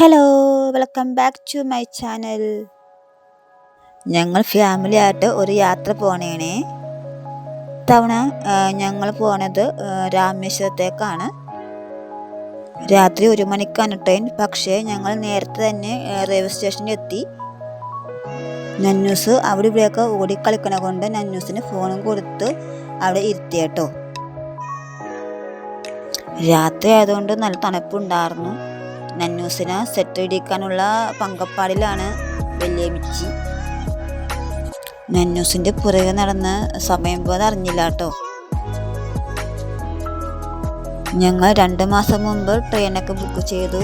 Hello welcome back to my channel ഞങ്ങൾ family ആയിട്ട് ഒരു യാത്ര പോണേണേ. തവണ ഞങ്ങൾ പോണത് രാമേശ്വരത്തേക്കാണ്. രാത്രി ഒരു മണിക്കാണ് ട്രെയിൻ പക്ഷേ ഞങ്ങൾ നേരത്തെ തന്നെ റെയിൽവേ സ്റ്റേഷനിൽ എത്തി നന്നൂസ് അവിടെ ഇവിടെയൊക്കെ ഓടിക്കളിക്കണ കൊണ്ട് നന്നൂസിന് ഫോണും കൊടുത്ത് അവിടെ ഇരുത്തിയേട്ടോ. രാത്രി ആയതുകൊണ്ട് നല്ല തണുപ്പുണ്ടായിരുന്നു. നന്നൂസിനെ സെറ്റ് ഇടിക്കാനുള്ള പങ്കപ്പാടിലാണ് വലിയ മിച്ചി. നന്നൂസിന്റെ പുറകെ നടന്ന് സമയം പോലെ അറിഞ്ഞില്ല കേട്ടോ. ഞങ്ങൾ രണ്ട് മാസം മുമ്പ് ട്രെയിനൊക്കെ ബുക്ക് ചെയ്തു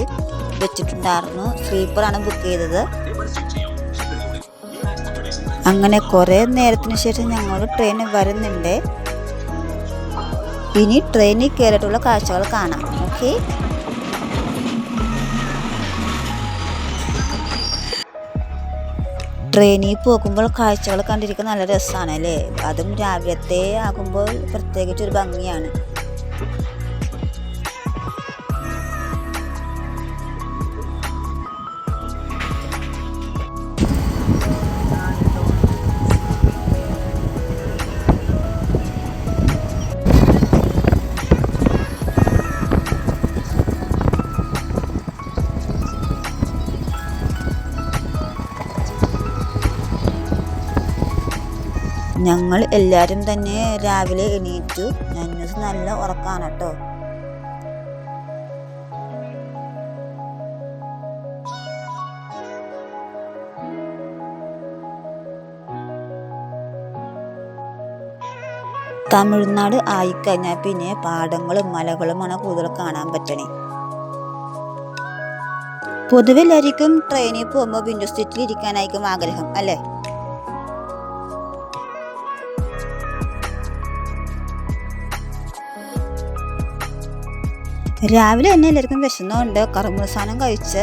വെച്ചിട്ടുണ്ടായിരുന്നു. സ്ലീപ്പറാണ് ബുക്ക് ചെയ്തത്. അങ്ങനെ കുറേ നേരത്തിന് ശേഷം ഞങ്ങൾ ട്രെയിൻ വരുന്നുണ്ട്. ഇനി ട്രെയിനിൽ കയറിയിട്ടുള്ള കാഴ്ചകൾ കാണാം. ഓക്കെ ട്രെയിനിൽ പോകുമ്പോൾ കാഴ്ചകൾ കണ്ടിരിക്കാൻ നല്ല രസമാണ് അല്ലേ? അതും രാവിലത്തെ ആകുമ്പോൾ പ്രത്യേകിച്ച് ഒരു ഭംഗിയാണ്. ഞങ്ങൾ എല്ലാവരും തന്നെ രാവിലെ എണീറ്റു. ഞങ്ങൾക്ക് നല്ല ഉറക്കാണ് കേട്ടോ. തമിഴ്നാട് ആയിക്കഴിഞ്ഞാൽ പിന്നെ പാടങ്ങളും മലകളുമാണ് കൂടുതൽ കാണാൻ പറ്റണേ. പൊതുവെ എല്ലാവർക്കും ട്രെയിനിൽ പോകുമ്പോൾ വിൻഡോ സീറ്റിൽ ഇരിക്കാനായിരിക്കും ആഗ്രഹം അല്ലേ? രാവിലെ തന്നെ എല്ലാവർക്കും വിശന്നുകൊണ്ട് കറുമുറ സാധനം കഴിച്ച്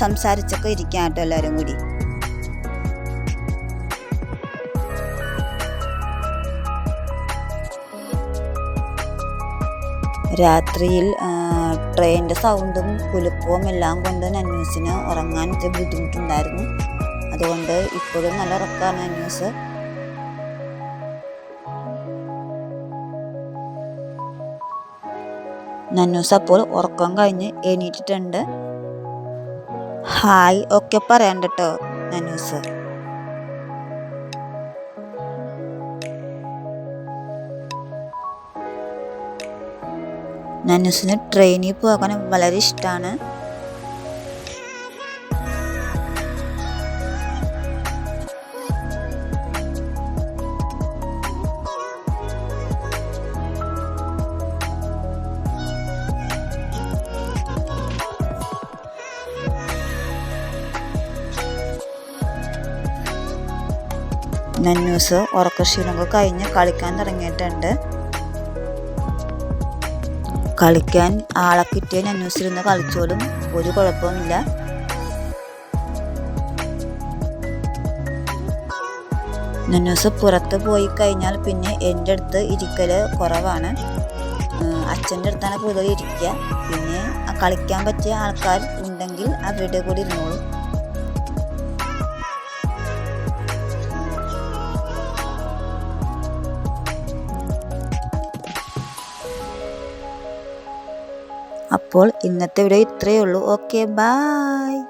സംസാരിച്ചൊക്കെ ഇരിക്കാം കേട്ടോ എല്ലാവരും കൂടി. രാത്രിയിൽ ട്രെയിനിന്റെ സൗണ്ടും കുലുക്കവും എല്ലാം കൊണ്ട് നന്യൂസിന് ഉറങ്ങാൻ ബുദ്ധിമുട്ടുണ്ടായിരുന്നു. അതുകൊണ്ട് ഇപ്പോഴും നല്ല ഉറക്കമാണ് നന്യൂസ്. നന്നൂസ് അപ്പോൾ ഉറക്കം കഴിഞ്ഞ് എണീറ്റിട്ടുണ്ട്. ഹായ് ഒക്കെ പറയണ്ട കേട്ടോ നന്നൂസ്. നന്നൂസിന് ട്രെയിനിൽ പോകാൻ വളരെ ഇഷ്ടമാണ് നന്നൂസ് ഉറക്കക്ഷീണമൊക്കെ കഴിഞ്ഞ് കളിക്കാൻ തുടങ്ങിയിട്ടുണ്ട്. കളിക്കാൻ ആളെ കിട്ടിയ നന്നൂസിലിരുന്ന് കളിച്ചോളും. ഒരു കുഴപ്പമില്ല നന്നൂസ് പുറത്ത് പോയി കഴിഞ്ഞാൽ പിന്നെ എന്റെ അടുത്ത് ഇരിക്കൽ കുറവാണ്. അച്ഛന്റെ അടുത്താണ് കൂടുതൽ ഇരിക്കുക. പിന്നെ കളിക്കാൻ പറ്റിയ ആൾക്കാർ ഉണ്ടെങ്കിൽ അവരുടെ കൂടെ ഇരുന്നോളും. അപ്പോൾ ഇന്നത്തെ വീഡിയോ ഇത്രയേ ഉള്ളൂ. Okay bye